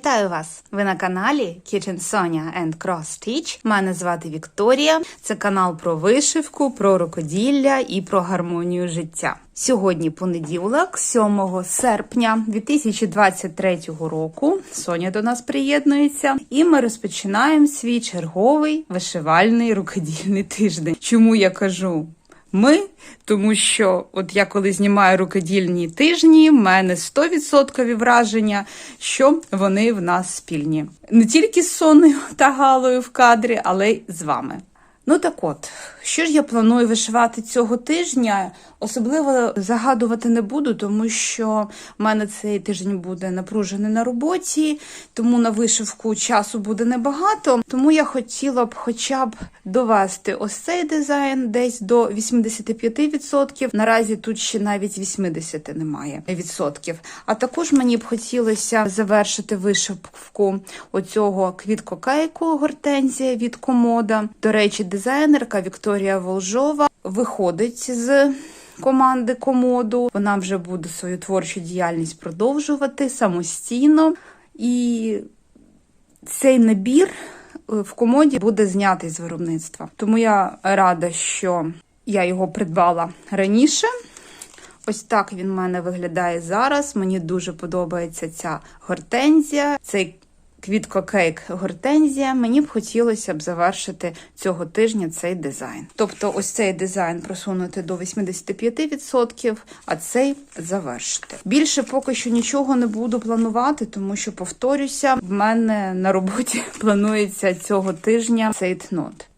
Вітаю вас! Ви на каналі Kitchen Sonia and Cross Stitch. Мене звати Вікторія. Це канал про вишивку, про рукоділля і про гармонію життя. Сьогодні понеділок, 7 серпня 2023 року. Соня до нас приєднується, і ми розпочинаємо свій черговий вишивальний рукодільний тиждень. Чому я кажу? Ми, тому що от я коли знімаю рукодільні тижні, в мене 100% враження, що вони в нас спільні. Не тільки з Сонною та Галою в кадрі, але й з вами. Ну так от, що ж я планую вишивати цього тижня? Особливо загадувати не буду, тому що в мене цей тиждень буде напружений на роботі, тому на вишивку часу буде небагато. Тому я хотіла б хоча б довести ось цей дизайн десь до 85%. Наразі тут ще навіть 80 немає відсотків. А також мені б хотілося завершити вишивку оцього квіткокейку гортензія від комода. До речі, дизайнерка Вікторія Волжова виходить з команди комоду. Вона вже буде свою творчу діяльність продовжувати самостійно. І цей набір е, в комоді буде знятий з виробництва. Тому я рада, що я його придбала раніше. Ось так він в мене виглядає зараз. Мені дуже подобається ця гортензія. Цей квіткокейк гортензія. Мені б хотілося б завершити цього тижня цей дизайн. Тобто, ось цей дизайн просунути до 85%, а цей завершити. Більше поки що нічого не буду планувати, тому що повторюся, в мене на роботі планується цього тижня цейтнот.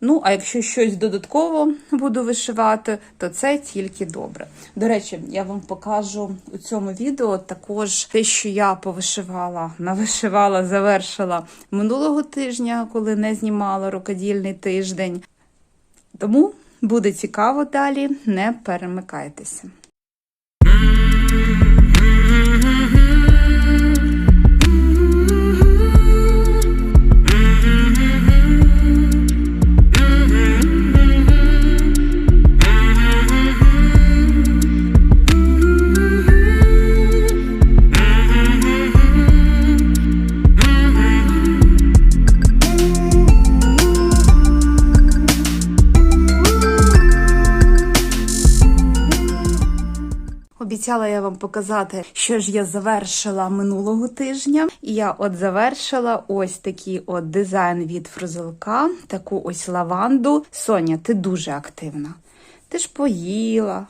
Ну, а якщо щось додатково буду вишивати, то це тільки добре. До речі, я вам покажу у цьому відео також те, що я повишивала, навишивала, завершила минулого тижня, коли не знімала рукодільний тиждень. Тому буде цікаво далі, не перемикайтеся. Обіцяла я вам показати, що ж я завершила минулого тижня. І я от завершила ось такий от дизайн від фрузелка, таку ось лаванду. Соня, ти дуже активна. Ти ж поїла.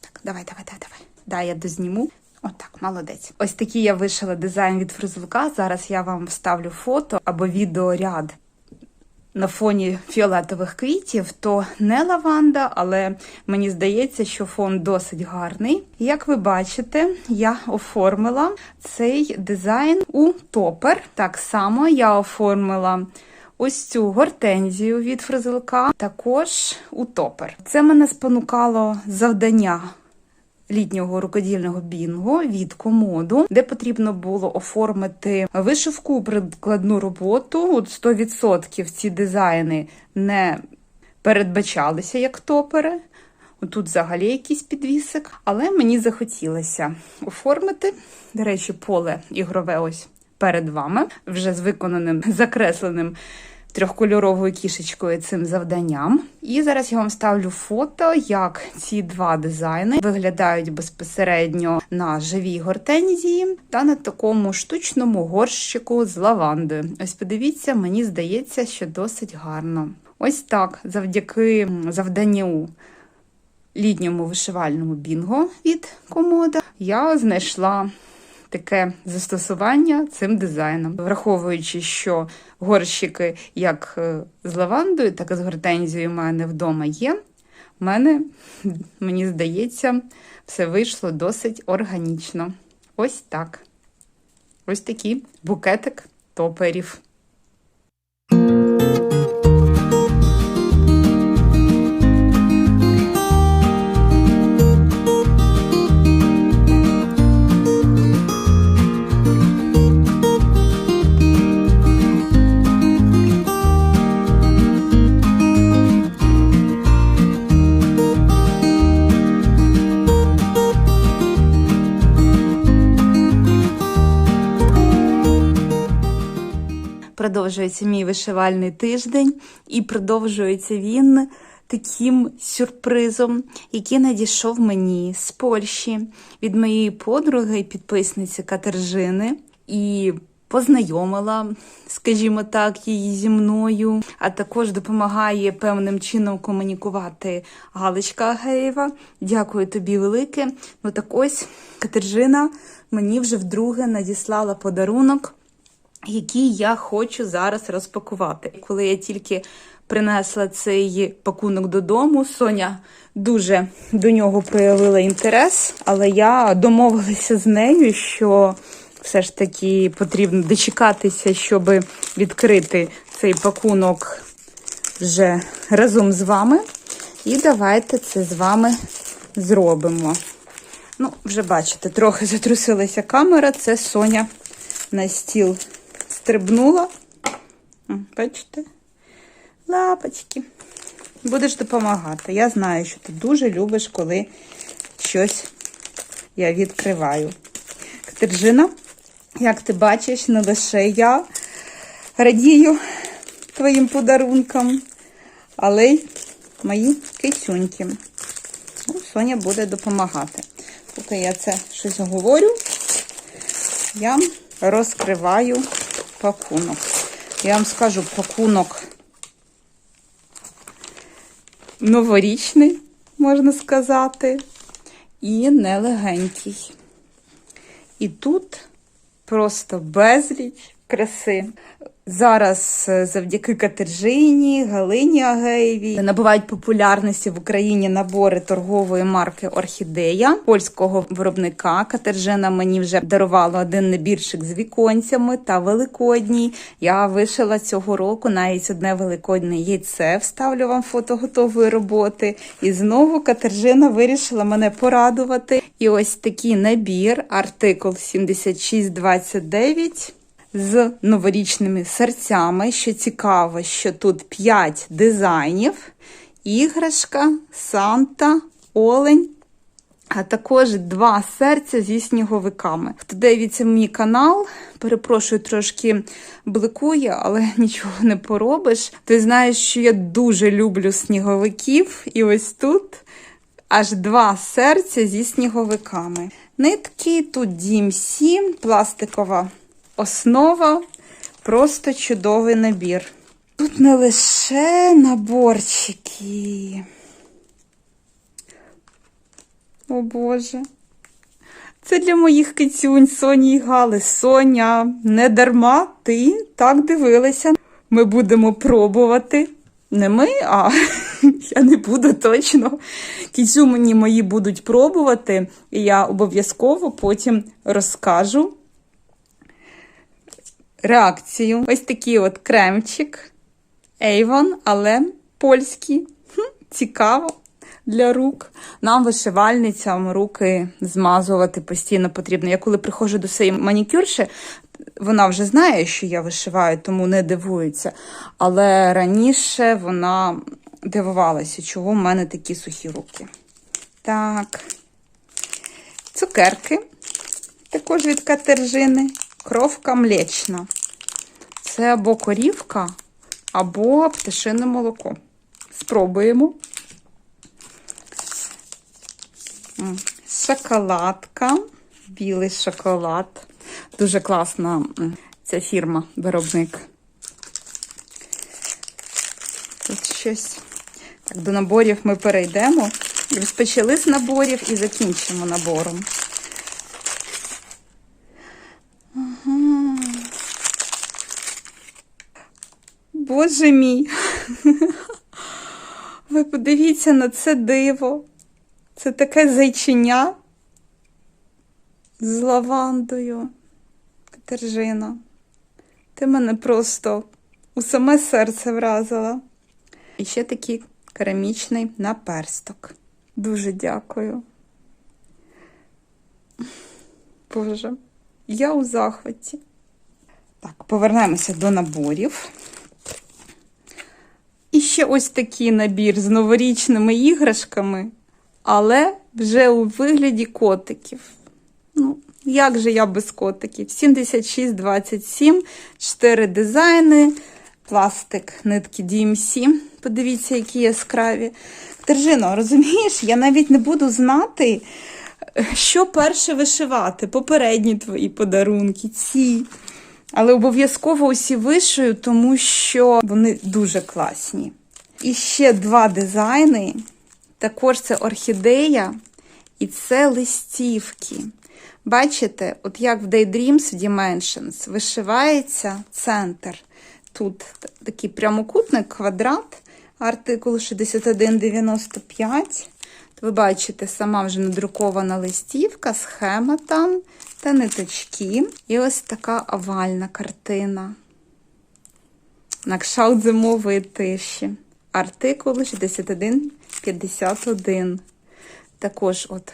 Так, давай, давай, давай, давай. Дай я дозніму. Отак, молодець. Ось такий я вишила дизайн від фрузелка. Зараз я вам вставлю фото або відеоряд на фоні фіолетових квітів, то не лаванда, але мені здається, що фон досить гарний. Як ви бачите, я оформила цей дизайн у топер. Так само я оформила. Ось цю гортензію від фризелка також у топер. Це мене спонукало завдання літнього рукодільного бінго від комоду, де потрібно було оформити вишивку прикладну роботу. От 100% ці дизайни не передбачалися як топери. Тут взагалі якийсь підвісик, але мені захотілося оформити. До речі, поле ігрове ось перед вами, вже з виконаним закресленим трьохкольоровою кішечкою цим завданням. І зараз я вам ставлю фото, як ці два дизайни виглядають безпосередньо на живій гортензії та на такому штучному горщику з лавандою. Ось подивіться, мені здається, що досить гарно. Ось так, завдяки завданню. Літньому вишивальному бінго від комода я знайшла таке застосування цим дизайном, враховуючи, що горщики як е, з лавандою, так і з гортензією у мене вдома є. У мене, мені здається, все вийшло досить органічно. Ось так. Ось такий букетик топерів. Продовжується мій вишивальний тиждень, і продовжується він таким сюрпризом, який надійшов мені з Польщі від моєї подруги і підписниці Катержини. І познайомила, скажімо так, її зі мною, а також допомагає певним чином комунікувати Галочка Агеєва. Дякую тобі велике. Ну так ось Катержина мені вже вдруге надіслала подарунок, який я хочу зараз розпакувати. Коли я тільки принесла цей пакунок додому, Соня дуже до нього проявила інтерес, але я домовилася з нею, що все ж таки потрібно дочекатися, щоб відкрити цей пакунок вже разом з вами. І давайте це з вами зробимо. Ну, вже бачите, трохи затрусилася камера, це Соня на стіл стрибнула. Бачите? Лапочки. Будеш допомагати. Я знаю, що ти дуже любиш, коли щось я відкриваю. Катержина, як ти бачиш, не лише я радію твоїм подарункам, але й мої кицюньки. Ну, Соня буде допомагати. Поки я це щось говорю, я розкриваю пакунок. Я вам скажу, пакунок новорічний, можна сказати, і нелегенький. І тут просто безліч краси. Зараз завдяки Катержині, Галині Агеєві набувають популярності в Україні набори торгової марки Орхідея польського виробника. Катержина мені вже дарувала один набірчик з віконцями та великодній. Я вишила цього року навіть одне великодне яйце. Вставлю вам фото готової роботи. І знову Катержина вирішила мене порадувати. І ось такий набір, артикул 7629 з новорічними серцями. Що цікаво, що тут 5 дизайнів: іграшка, Санта, Олень. А також два серця зі сніговиками. Хто дивиться мій канал, перепрошую, трошки бликує, але нічого не поробиш. Ти знаєш, що я дуже люблю сніговиків, і ось тут аж два серця зі сніговиками. Нитки тут DMC, пластикова основа, просто чудовий набір. Тут не лише наборчики. О Боже. Це для моїх кицюнь Соні і Гали. Соня, не дарма ти так дивилася. Ми будемо пробувати. Не ми, а я не буду точно. Кицю мені мої будуть пробувати, і я обов'язково потім розкажу реакцію. Ось такий от кремчик Avon, але польський. Хм, цікаво для рук. Нам, вишивальницям, руки змазувати постійно потрібно. Я коли приходжу до своєї манікюрші, вона вже знає, що я вишиваю, тому не дивується. Але раніше вона дивувалася, чого в мене такі сухі руки. Так, цукерки, також від катержини, кровка млечна. Це або корівка, або пташине молоко. Спробуємо. Шоколадка, білий шоколад. Дуже класна ця фірма, виробник. Тут щось. Так, до наборів ми перейдемо. Розпочали з наборів і закінчимо набором. Боже мій. Ви подивіться на це диво. Це таке зайчиня з лавандою. Катержина. Ти мене просто у саме серце вразила. І ще такий керамічний наперсток. Дуже дякую. Боже, я у захваті. Так, повернемося до наборів. І ще ось такий набір з новорічними іграшками, але вже у вигляді котиків. Ну, Як же я без котиків? 7627, 4 дизайни, пластик, нитки DMC. Подивіться, які яскраві. Тержино, розумієш, я навіть не буду знати, що перше вишивати. Попередні твої подарунки, ці. Але обов'язково усі вишию, тому що вони дуже класні. І ще два дизайни. Також це орхідея і це листівки. Бачите, от як в Daydreams Dimensions вишивається центр. Тут такий прямокутник, квадрат, артикул 6195. Ви бачите, сама вже надрукована листівка, схема там та ниточки. І ось така овальна картина. На кшалт зимової тиші. Артикул 6151. Також от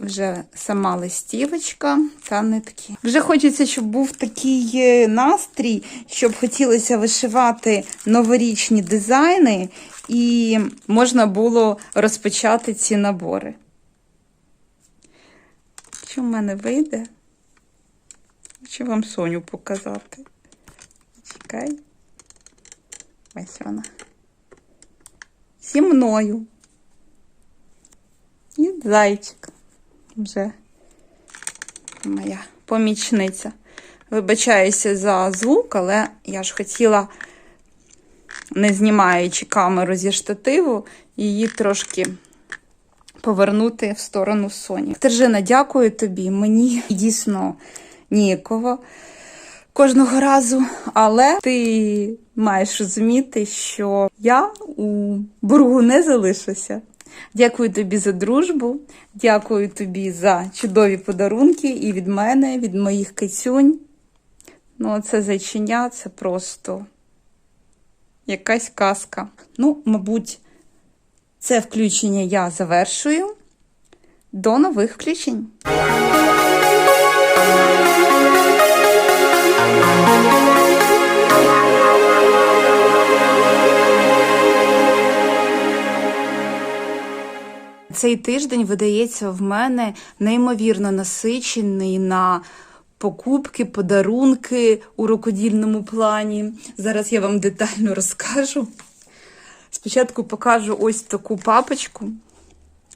вже сама листівочка та нитки. Вже хочеться, щоб був такий е, настрій, щоб хотілося вишивати новорічні дизайни, і можна було розпочати ці набори. Що в мене вийде? Хочу вам Соню показати. Чекай. Ось вона. Зі мною. І зайчик. Вже моя помічниця. Вибачаюся за звук, але я ж хотіла, не знімаючи камеру зі штативу, її трошки повернути в сторону Соні. Тержина, дякую тобі. Мені дійсно ніяково кожного разу, але ти маєш розуміти, що я у боргу не залишуся. Дякую тобі за дружбу, дякую тобі за чудові подарунки і від мене, від моїх кицюнь. Ну, це зайчиня, це просто якась казка. Ну, мабуть, це включення я завершую. До нових включень! Цей тиждень видається в мене неймовірно насичений на покупки, подарунки у рукодільному плані. Зараз я вам детально розкажу. Спочатку покажу ось таку папочку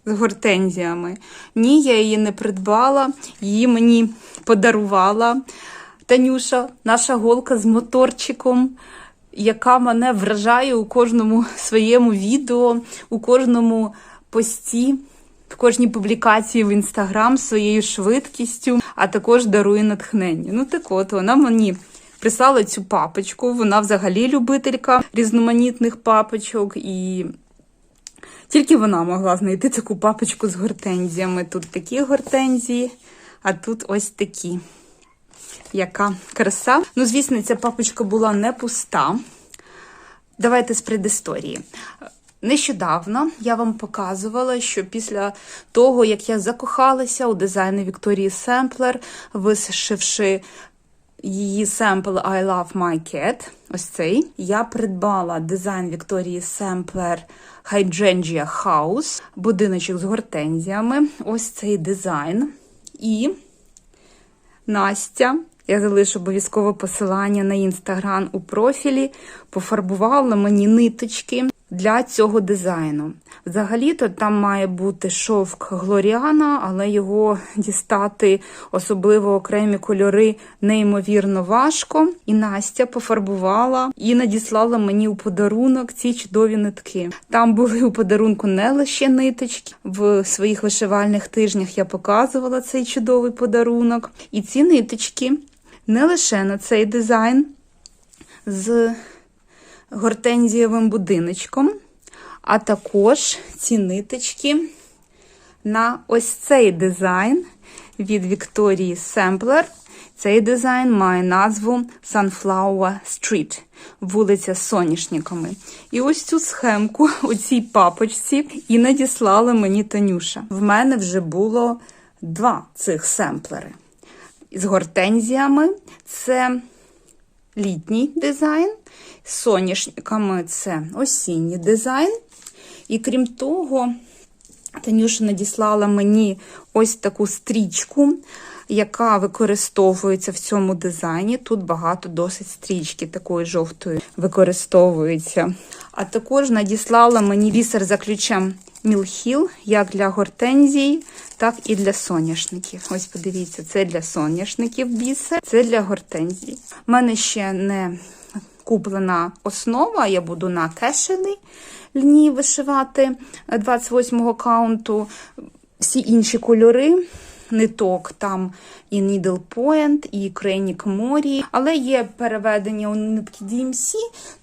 з гортензіями. Ні, я її не придбала, її мені подарувала Танюша, наша голка з моторчиком, яка мене вражає у кожному своєму відео, у кожному пості, в кожній публікації в інстаграм своєю швидкістю, а також дарує натхнення. Ну так от вона мені прислала цю папочку. Вона взагалі любителька різноманітних папочок і. Тільки вона могла знайти таку папочку з гортензіями. Тут такі гортензії, а тут ось такі. Яка краса. Ну, звісно, ця папочка була не пуста. Давайте з предісторії. Нещодавно я вам показувала, що після того, як я закохалася у дизайни Вікторії Семплер, вишивши її семпл I Love My Cat, ось цей, я придбала дизайн Вікторії Семплер Hydrangea House, будиночок з гортензіями. Ось цей дизайн. І Настя. Я залишу обов'язково посилання на інстаграм у профілі, пофарбувала мені ниточки для цього дизайну. Взагалі-то там має бути шовк Глоріана, але його дістати, особливо окремі кольори, неймовірно важко. І Настя пофарбувала і надіслала мені у подарунок ці чудові нитки. Там були у подарунку не лише ниточки. В своїх вишивальних тижнях я показувала цей чудовий подарунок. І ці ниточки не лише на цей дизайн з гортензієвим будиночком, а також ці ниточки на ось цей дизайн від Вікторії Семплер. Цей дизайн має назву Sunflower Street, вулиця з соняшниками. І ось цю схемку у цій папочці і надіслала мені Танюша. В мене вже було два цих семплери. З гортензіями це літній дизайн, з соняшниками це осінній дизайн. І крім того, Танюша надіслала мені ось таку стрічку, яка використовується в цьому дизайні. Тут багато досить стрічки такої жовтої використовується. А також надіслала мені бісер за ключем Мілхіл, як для гортензій, так і для соняшників. Ось подивіться, це для соняшників бісер, це для гортензій. У мене ще не куплена основа, я буду на кешелі лінії вишивати 28-го каунту. Всі інші кольори. Ниток там і Needle Point, і Кренік Морі, але є переведення у нитки DMC,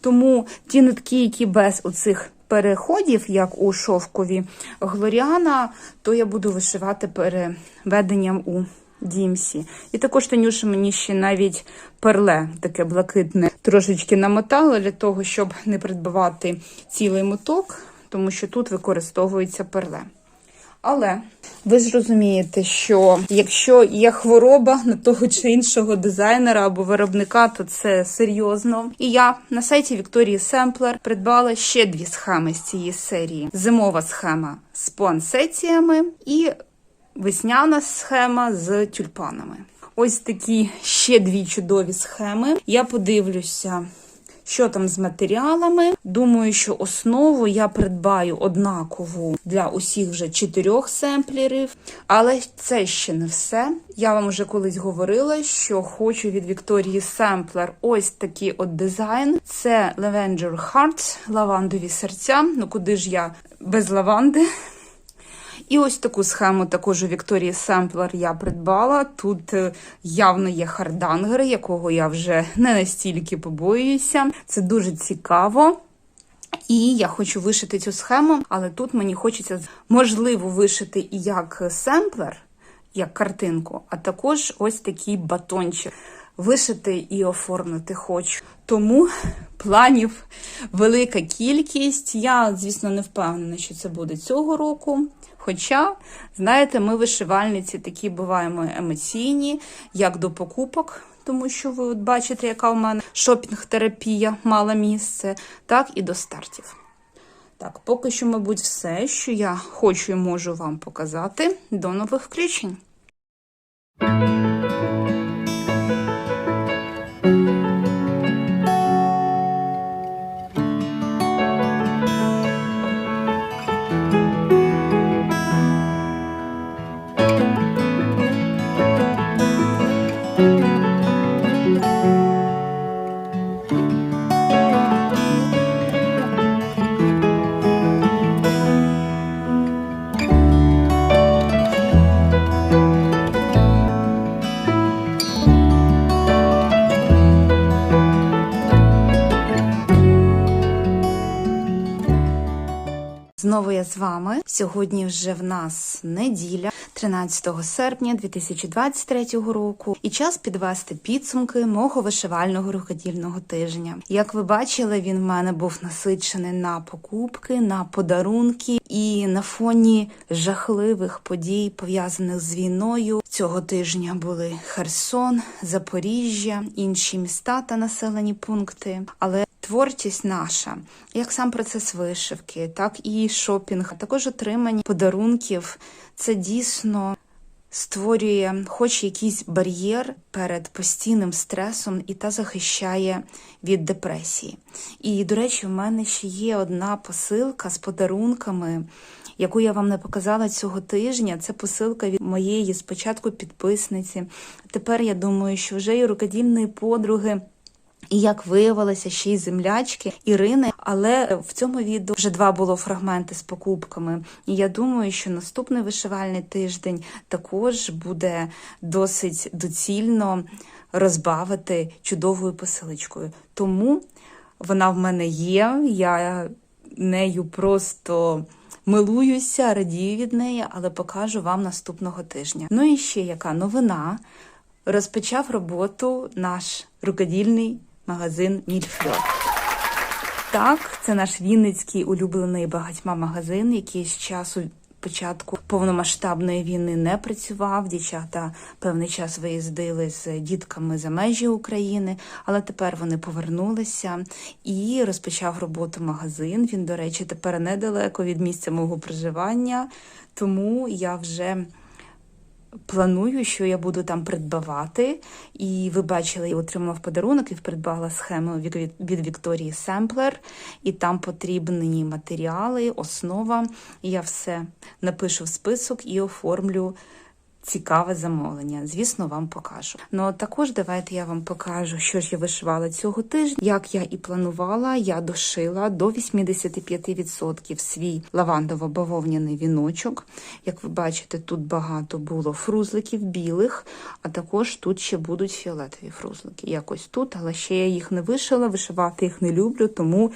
тому ті нитки, які без оцих переходів, як у шовкові Глоріана, то я буду вишивати переведенням у DMC. І також Танюша мені ще навіть перле таке блакитне трошечки намотала для того, щоб не придбавати цілий моток, тому що тут використовується перле. Але ви ж розумієте, що якщо є хвороба на того чи іншого дизайнера або виробника, то це серйозно. І я на сайті Вікторії Семплер придбала ще дві схеми з цієї серії: зимова схема з пуансеціями і весняна схема з тюльпанами. Ось такі ще дві чудові схеми. Я подивлюся. Що там з матеріалами? Думаю, що основу я придбаю однакову для усіх вже чотирьох семплерів. Але це ще не все. Я вам вже колись говорила, що хочу від Вікторії Семплер ось такий от дизайн. Це Lavender Hearts, лавандові серця. Ну куди ж я без лаванди? І ось таку схему також у Вікторії Семплер я придбала. Тут е, явно є хардангер, якого я вже не настільки побоююся. Це дуже цікаво. І я хочу вишити цю схему, але тут мені хочеться можливо вишити і як семплер, як картинку, а також ось такий батончик. Вишити і оформити хочу. Тому планів велика кількість. Я, звісно, не впевнена, що це буде цього року. Хоча, знаєте, ми вишивальниці такі буваємо емоційні, як до покупок, тому що ви от бачите, яка у мене шопінг-терапія мала місце, так і до стартів. Так, поки що, мабуть, все, що я хочу і можу вам показати. До нових включень. Вами. Сьогодні вже в нас неділя, 13 серпня 2023 року, і час підвести підсумки мого вишивального рукодільного тижня. Як ви бачили, він в мене був насичений на покупки, на подарунки і на фоні жахливих подій, пов'язаних з війною. Цього тижня були Херсон, Запоріжжя, інші міста та населені пункти. Але Творчість наша, як сам процес вишивки, так і шопінг, також отримання подарунків, це дійсно створює хоч якийсь бар'єр перед постійним стресом і та захищає від депресії. І, до речі, в мене ще є одна посилка з подарунками, яку я вам не показала цього тижня. Це посилка від моєї спочатку підписниці. Тепер я думаю, що вже і рукодільної подруги. І як виявилося, ще й землячки Ірини, але в цьому відео вже два було фрагменти з покупками. І я думаю, що наступний вишивальний тиждень також буде досить доцільно розбавити чудовою посилочкою. Тому вона в мене є. Я нею просто. Милуюся, радію від неї, але покажу вам наступного тижня. Ну і ще яка новина розпочав роботу наш рукодільний магазин Мільфльор. Так, це наш вінницький улюблений багатьма магазин, який з часу початку повномасштабної війни не працював. Дівчата певний час виїздили з дітками за межі України, але тепер вони повернулися і розпочав роботу магазин. Він, до речі, тепер недалеко від місця мого проживання, тому я вже. Планую, що я буду там придбавати, і ви бачили, я отримала в подарунок і придбала схему від Вікторії Семплер, і там потрібні матеріали, основа. І я все напишу в список і оформлю цікаве замовлення. Звісно, вам покажу. Ну а також давайте я вам покажу, що ж я вишивала цього тижня. Як я і планувала, я дошила до 85% свій лавандово-бавовняний віночок. Як ви бачите, тут багато було фрузликів білих, а також тут ще будуть фіолетові фрузлики. Якось тут, але ще я їх не вишила, вишивати їх не люблю, тому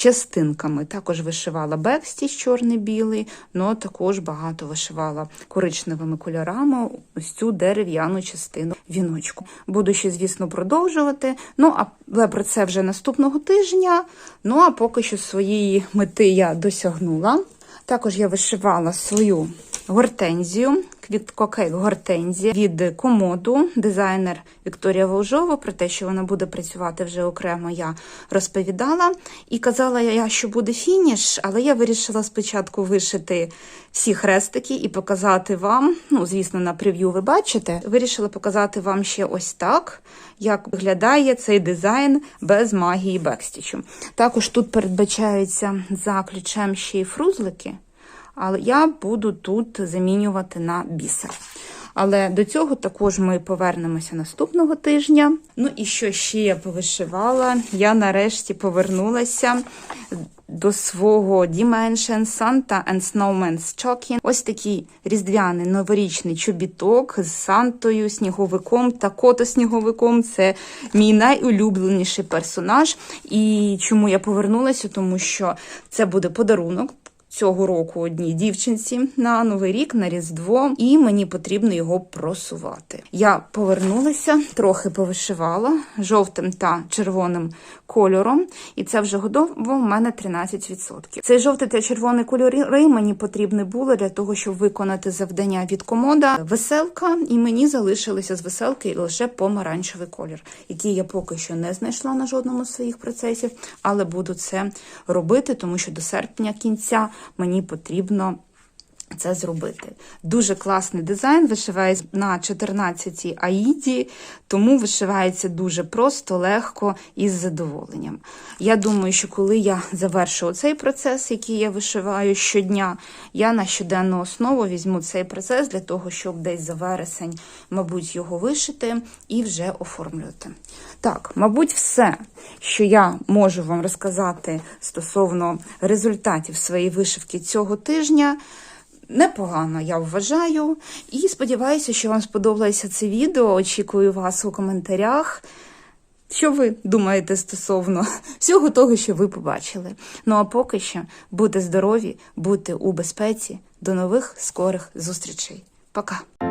частинками. Також вишивала бекстіч чорний-білий, але також багато вишивала коричневими кольорами ось цю дерев'яну частину віночку. Буду ще, звісно, продовжувати. Ну, але про це вже наступного тижня. Ну, а поки що своєї мети я досягнула. Також я вишивала свою гортензію, квіткокейк гортензія від комоду, дизайнер Вікторія Волжова. Про те, що вона буде працювати вже окремо, я розповідала. І казала я, що буде фініш, але я вирішила спочатку вишити всі хрестики і показати вам. Ну, звісно, на прев'ю ви бачите. Вирішила показати вам ще ось так, як виглядає цей дизайн без магії бекстічу. Також тут передбачаються за ключем ще й фрузлики але я буду тут замінювати на бісер. Але до цього також ми повернемося наступного тижня. Ну і що ще я повишивала? Я нарешті повернулася до свого Dimension Santa and Snowman's Chokin. Ось такий різдвяний новорічний чобіток з Сантою, сніговиком та кото-сніговиком. Це мій найулюбленіший персонаж. І чому я повернулася? Тому що це буде подарунок цього року одній дівчинці на новий рік, на Різдво, і мені потрібно його просувати. Я повернулася, трохи повишивала жовтим та червоним кольором, і це вже готово в мене 13%. Цей жовтий та червоний кольори мені потрібні були для того, щоб виконати завдання від комода веселка, і мені залишилося з веселки лише помаранчевий колір, який я поки що не знайшла на жодному з своїх процесів, але буду це робити, тому що до серпня кінця мені потрібно. Це зробити. Дуже класний дизайн, вишивається на 14-й аїді, тому вишивається дуже просто, легко і з задоволенням. Я думаю, що коли я завершу цей процес, який я вишиваю щодня, я на щоденну основу візьму цей процес для того, щоб десь за вересень, мабуть, його вишити і вже оформлювати. Так, мабуть, все, що я можу вам розказати стосовно результатів своєї вишивки цього тижня. Непогано, я вважаю. І сподіваюся, що вам сподобалося це відео. Очікую вас у коментарях. Що ви думаєте стосовно всього того, що ви побачили? Ну а поки що будьте здорові, будьте у безпеці. До нових скорих зустрічей. Пока!